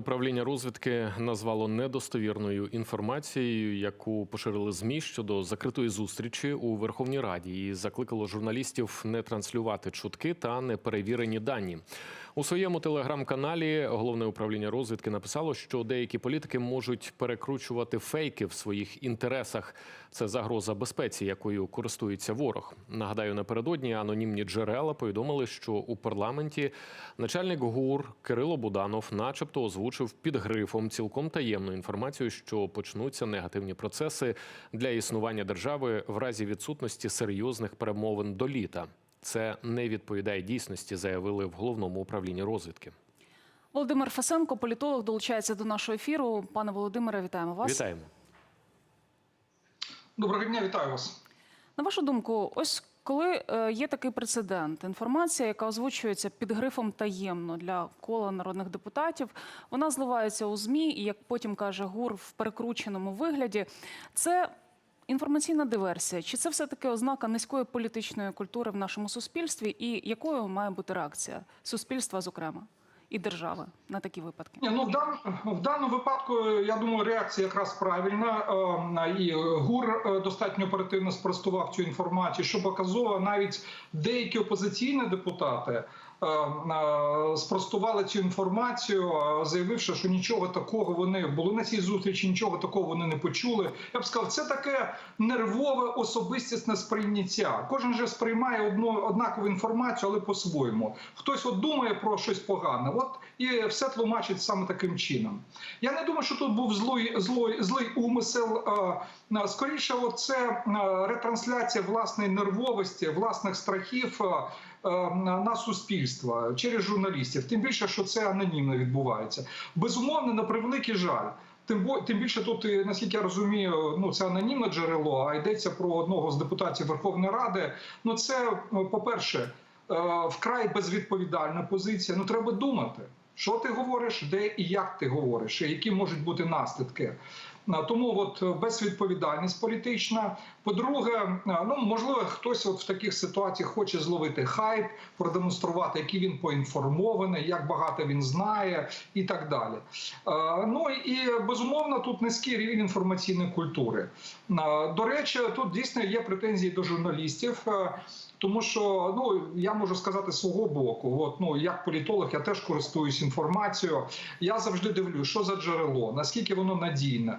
Управління розвідки назвало недостовірною інформацією, яку поширили змі щодо закритої зустрічі у Верховній Раді, і закликало журналістів не транслювати чутки та неперевірені дані. У своєму телеграм-каналі головне управління розвідки написало, що деякі політики можуть перекручувати фейки в своїх інтересах. Це загроза безпеці, якою користується ворог. Нагадаю, напередодні анонімні джерела повідомили, що у парламенті начальник ГУР Кирило Буданов, начебто, озвучив під грифом цілком таємну інформацію, що почнуться негативні процеси для існування держави в разі відсутності серйозних перемовин до літа. Це не відповідає дійсності, заявили в головному управлінні розвідки. Володимир Фасенко, політолог, долучається до нашого ефіру. Пане Володимире, вітаємо вас. Вітаємо. Доброго дня, вітаю вас. На вашу думку, ось коли е, є такий прецедент, інформація, яка озвучується під грифом таємно для кола народних депутатів, вона зливається у змі, і як потім каже ГУР в перекрученому вигляді, це. Інформаційна диверсія, чи це все таки ознака низької політичної культури в нашому суспільстві, і якою має бути реакція суспільства, зокрема, і держави на такі випадки? Ні, ну в, дан, в даному випадку я думаю, реакція якраз правильна. Е, І ГУР е, достатньо оперативно спростував цю інформацію, що показово навіть деякі опозиційні депутати. Е, Спростували цю інформацію, е, заявивши, що нічого такого вони були на цій зустрічі, нічого такого вони не почули. Я б сказав, це таке нервове особистісне сприйняття. Кожен же сприймає одну однакову інформацію, але по-своєму. Хтось от думає про щось погане, от і все тлумачить саме таким чином. Я не думаю, що тут був злий, злий, злий умисел. Е, Скоріше, це е, ретрансляція власної нервовості, власних страхів. Е, На суспільство через журналістів, тим більше, що це анонімно відбувається. Безумовно, на превеликий жаль. Тим більше тут, наскільки я розумію, ну це анонімне джерело, а йдеться про одного з депутатів Верховної Ради. Ну це по перше, вкрай безвідповідальна позиція. Ну треба думати, що ти говориш, де і як ти говориш, і які можуть бути наслідки. Тому от безвідповідальність політична. По-друге, ну можливо, хтось от в таких ситуаціях хоче зловити хайп, продемонструвати, який він поінформований, як багато він знає, і так далі. Ну і безумовно, тут низький рівень інформаційної культури. До речі, тут дійсно є претензії до журналістів. Тому що ну я можу сказати свого боку, от ну як політолог, я теж користуюсь інформацією. Я завжди дивлюсь, що за джерело, наскільки воно надійне,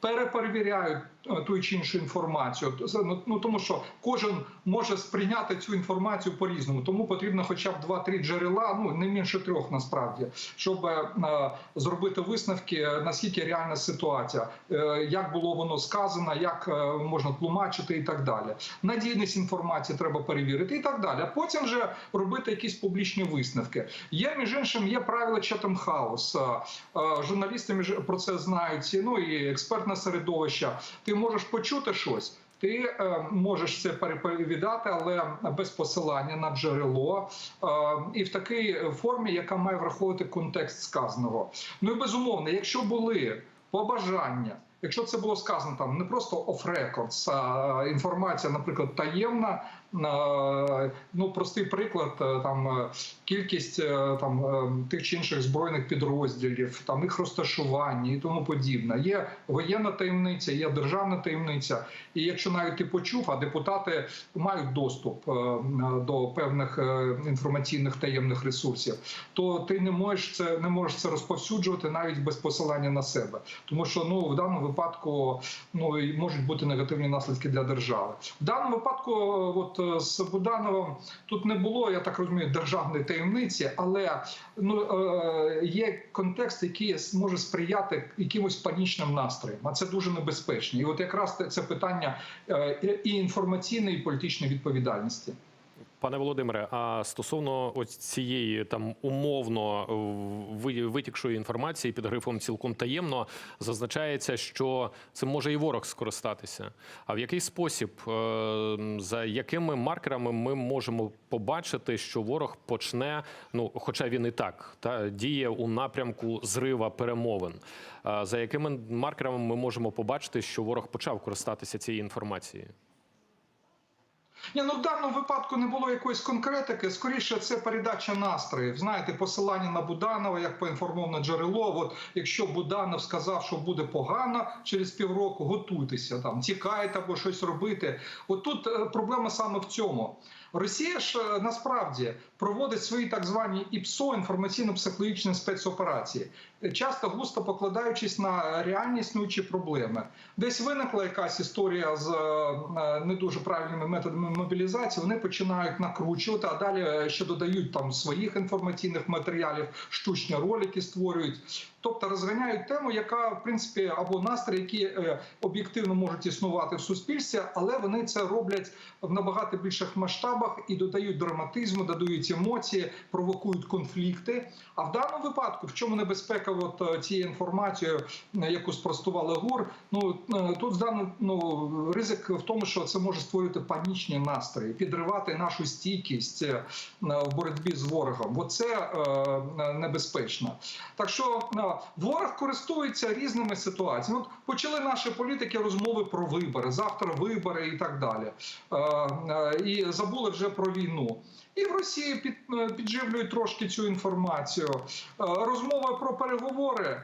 переперевіряю ту чи іншу інформацію. Ну тому що кожен може сприйняти цю інформацію по різному. Тому потрібно, хоча б два-три джерела, ну не менше трьох, насправді, щоб е, зробити висновки, наскільки реальна ситуація, е, як було воно сказано, як е, можна тлумачити і так далі. Надійність інформації треба перевірити і так далі. А потім вже робити якісь публічні висновки. Є між іншим, є правила Chatham House. Журналісти про це знають. Ну і експертне середовище. Ти можеш почути щось. Ти е, можеш це переповідати, але без посилання на джерело е, і в такій формі, яка має враховувати контекст сказаного. Ну і безумовно, якщо були побажання. Якщо це було сказано там не просто оф-рекордс, а інформація, наприклад, таємна. Ну, простий приклад, там кількість там тих чи інших збройних підрозділів, там їх розташування і тому подібне. Є воєнна таємниця, є державна таємниця. І якщо навіть ти почув, а депутати мають доступ до певних інформаційних таємних ресурсів, то ти не можеш це не можеш це розповсюджувати навіть без посилання на себе, тому що ну в даному випадку ну можуть бути негативні наслідки для держави. В даному випадку, от з Будановим тут не було, я так розумію, державної таємниці, але ну є контекст, який може сприяти якимось панічним настроям. А це дуже небезпечно. І от якраз це питання і інформаційної, і політичної відповідальності. Пане Володимире, а стосовно ось цієї там умовно е, ви- витікшої інформації під грифом цілком таємно зазначається, що це може і ворог скористатися. А в який спосіб, е, за якими маркерами ми можемо побачити, що ворог почне, ну хоча він і так та діє у напрямку зрива перемовин. За якими маркерами ми можемо побачити, що ворог почав користатися цією інформацією? Ні, ну в даному випадку не було якоїсь конкретики. Скоріше, це передача настроїв. Знаєте, посилання на Буданова як поінформоване джерело. От якщо Буданов сказав, що буде погано через півроку, готуйтеся там, тікайте або щось робити. От тут е, проблема саме в цьому. Росія ж е, насправді проводить свої так звані ІПСО інформаційно-психологічні спецоперації, часто густо покладаючись на реальні існуючі проблеми. Десь виникла якась історія з е, не дуже правильними методами мобілізації. Вони починають накручувати, а далі ще додають там своїх інформаційних матеріалів, штучні ролики створюють. Тобто розганяють тему, яка в принципі або настрій, які е, об'єктивно можуть існувати в суспільстві, але вони це роблять в набагато більших масштабах і додають драматизму, додають емоції, провокують конфлікти. А в даному випадку, в чому небезпека от е, цієї інформації, е, яку спростували ГУР, ну е, тут здано ну ризик в тому, що це може створювати панічні настрої, підривати нашу стійкість в боротьбі з ворогом, бо це небезпечно. Так що ворог користується різними ситуаціями. От почали наші політики розмови про вибори, завтра вибори і так далі. І забули вже про війну. І в Росії під, е, підживлюють трошки цю інформацію. Е, Розмова про переговори,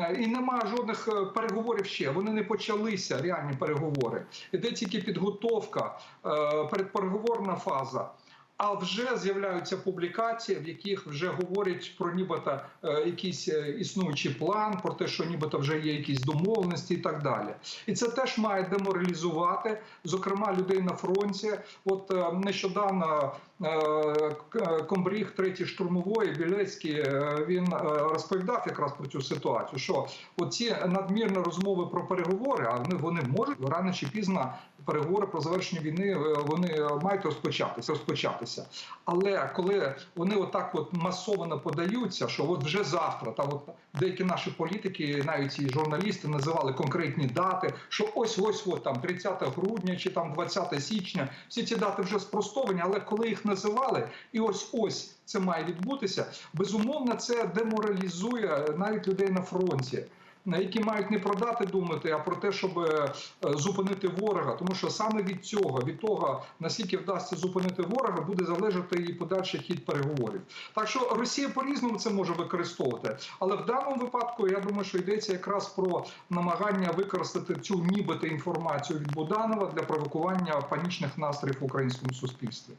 е, і немає жодних переговорів ще. Вони не почалися, реальні переговори. Іде тільки підготовка, передпереговорна фаза. А вже з'являються публікації, в яких вже говорять про нібито якийсь існуючий план, про те, що нібито вже є якісь домовленості і так далі. І це теж має деморалізувати, зокрема, людей на фронті. От нещодавно комбріг третій штурмової Білецький е, він е, розповідав якраз про цю ситуацію. Що оці надмірні розмови про переговори, а вони, вони можуть рано чи пізно переговори про завершення війни е, вони мають розпочатися, розпочатися. Але коли вони отак от масово подаються, що от вже завтра, там от деякі наші політики, навіть і журналісти називали конкретні дати, що ось ось от там 30 грудня чи там 20 січня, всі ці дати вже спростовані, але коли їх називали, і ось ось це має відбутися, безумовно, це деморалізує навіть людей на фронті які мають не про дати думати, а про те, щоб е, зупинити ворога. Тому що саме від цього, від того наскільки вдасться зупинити ворога, буде залежати і подальший хід переговорів. Так що Росія по різному це може використовувати, але в даному випадку я думаю, що йдеться якраз про намагання використати цю нібито інформацію від Буданова для провокування панічних настроїв в українському суспільстві.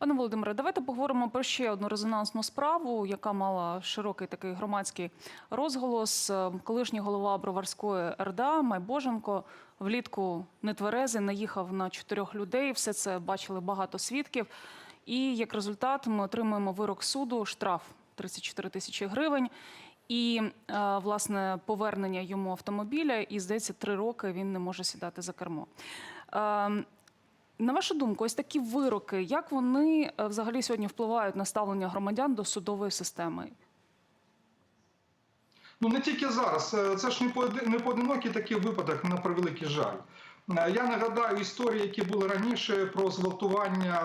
Пане Володимире, давайте поговоримо про ще одну резонансну справу, яка мала широкий такий громадський розголос. Е, Колишній голова Броварської РДА Майбоженко влітку нетверезий наїхав на чотирьох людей. Все це бачили багато свідків. І як результат ми отримуємо вирок суду, штраф 34 тисячі гривень. І е, власне повернення йому автомобіля, і здається, три роки він не може сідати за кермо. На вашу думку, ось такі вироки, як вони е, взагалі сьогодні впливають на ставлення громадян до судової системи? Ну не тільки зараз. Е, Це ж не пооди- не поодинокий такий випадок, на превеликий жаль. Е, Я нагадаю історії, які були раніше про зґвалтування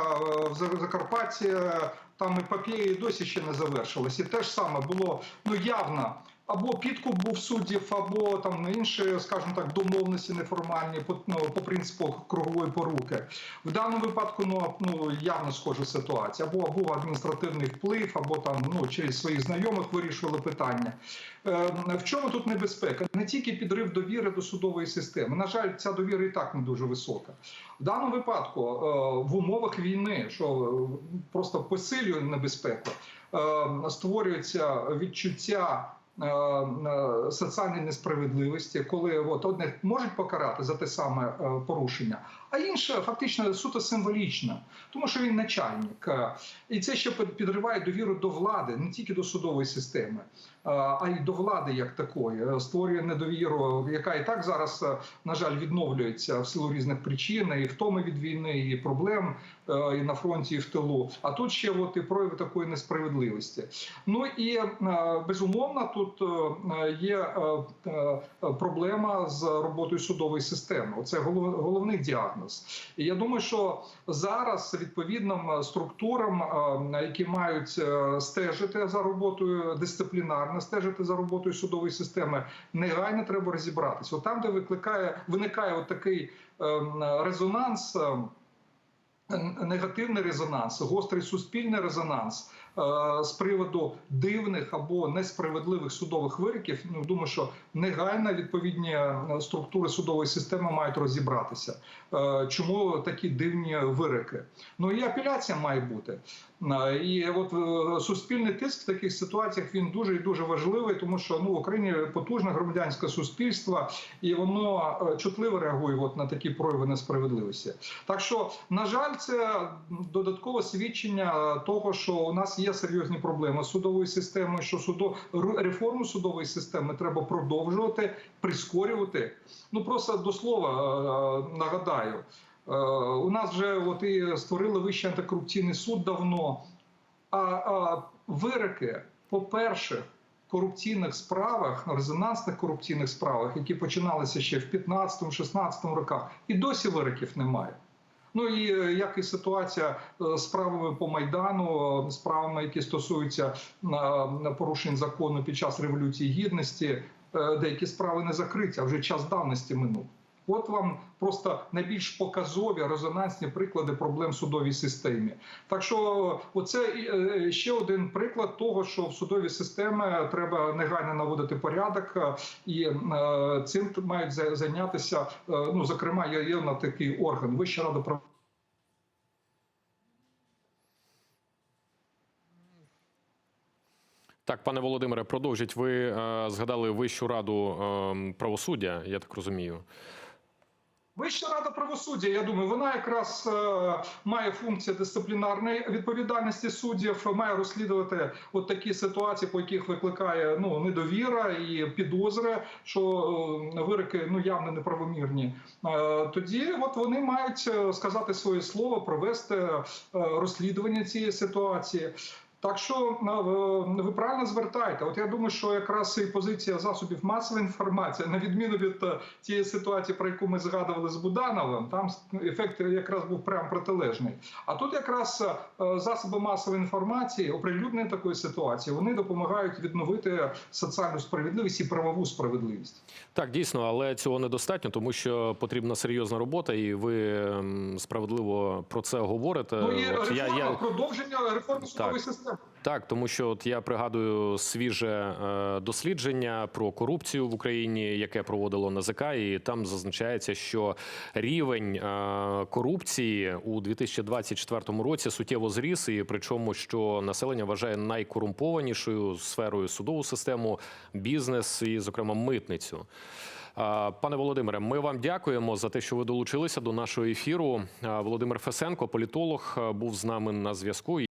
в Зак- Закарпатті. Там і досі ще не завершилась. І те ж саме було ну явно. Або підкуп був суддів, або там інші, скажімо так, домовленості неформальні по, ну, по принципу кругової поруки. В даному випадку ну, ну явно схожа ситуація. Або був адміністративний вплив, або там ну через своїх знайомих вирішували питання. Е, в чому тут небезпека? Не тільки підрив довіри до судової системи. На жаль, ця довіра і так не дуже висока. В даному випадку е, в умовах війни, що е, просто посилює небезпеку, е, створюється відчуття. Е, е, Соціальної несправедливості, коли от одних можуть покарати за те саме е, порушення, а інша фактично суто символічна, тому що він начальник. Е, І це ще підриває довіру до влади, не тільки до судової системи, е, а й до влади як такої. Е, Створює недовіру, яка і так зараз, на жаль, відновлюється в силу різних причин, і втоми від війни, і проблем і на фронті, і в тилу. А тут ще от і прояви такої несправедливості. Ну і безумовно, тут є проблема з роботою судової системи. Це голов- головний діагноз. І я думаю, що зараз відповідним структурам, е, які мають е, стежити за роботою дисциплінарно, стежити за роботою судової системи, негайно треба розібратися. От там, де викликає виникає от такий резонанс. негативний резонанс, гострий суспільний резонанс е, з приводу дивних або несправедливих судових вироків. Ну думаю, що негайно відповідні е, структури судової системи мають розібратися, е, чому такі дивні вироки. Ну і апеляція має бути. Е, І от е, суспільний тиск в таких ситуаціях він дуже і дуже важливий, тому що ну в Україні потужне громадянське суспільство, і воно е, чутливо реагує от на такі прояви несправедливості. Так що, на жаль, це додаткове свідчення того, що у нас є серйозні проблеми з судовою системою. Що судо реформу судової системи треба продовжувати, прискорювати. Ну просто до слова е, нагадаю. Е, У нас вже от і створили вищий антикорупційний суд давно. А, а вироки, по-перше, корупційних справах, резонансних корупційних справах, які починалися ще в 15-16 роках, і досі вироків немає. Ну і е, як і ситуація е, з справами по майдану, е, справами, які стосуються е, порушень закону під час революції гідності, е, деякі справи не закриті, а вже час давності минув. От вам просто найбільш показові резонансні приклади проблем в судовій системі. Так що, оце е, ще один приклад того, що в судовій системі треба негайно наводити порядок, е, і е, цим мають зайнятися. е, Ну зокрема, є, є на такий орган Вища рада прав. Так, пане Володимире, продовжіть. Ви е, згадали Вищу раду е, правосуддя, я так розумію. Вища рада правосуддя, я думаю, вона якраз е, має функцію дисциплінарної відповідальності суддів, має розслідувати от такі ситуації, по яких викликає ну недовіра і підозри, що е, вироки ну явно неправомірні. Е, тоді от вони мають сказати своє слово, провести розслідування цієї ситуації. Так що е, ви правильно звертаєте. От я думаю, що якраз і позиція засобів масової інформації, на відміну від е, тієї ситуації, про яку ми згадували з Будановим, там ефект якраз був прям протилежний. А тут якраз е, засоби масової інформації, оприлюднення такої ситуації, вони допомагають відновити соціальну справедливість і правову справедливість. Так, дійсно, але цього недостатньо, тому що потрібна серйозна робота, і ви ем, справедливо про це говорите. Ну і От реформа, продовження реформи судової системи. Так, тому що от я пригадую свіже е, дослідження про корупцію в Україні, яке проводило НАЗК, і там зазначається, що рівень е, корупції у 2024 році суттєво зріс, і причому, що населення вважає найкорумпованішою сферою судову систему, бізнес і, зокрема, митницю. Пане Володимире, ми вам дякуємо за те, що ви долучилися до нашого ефіру. Володимир Фесенко, політолог, був з нами на зв'язку.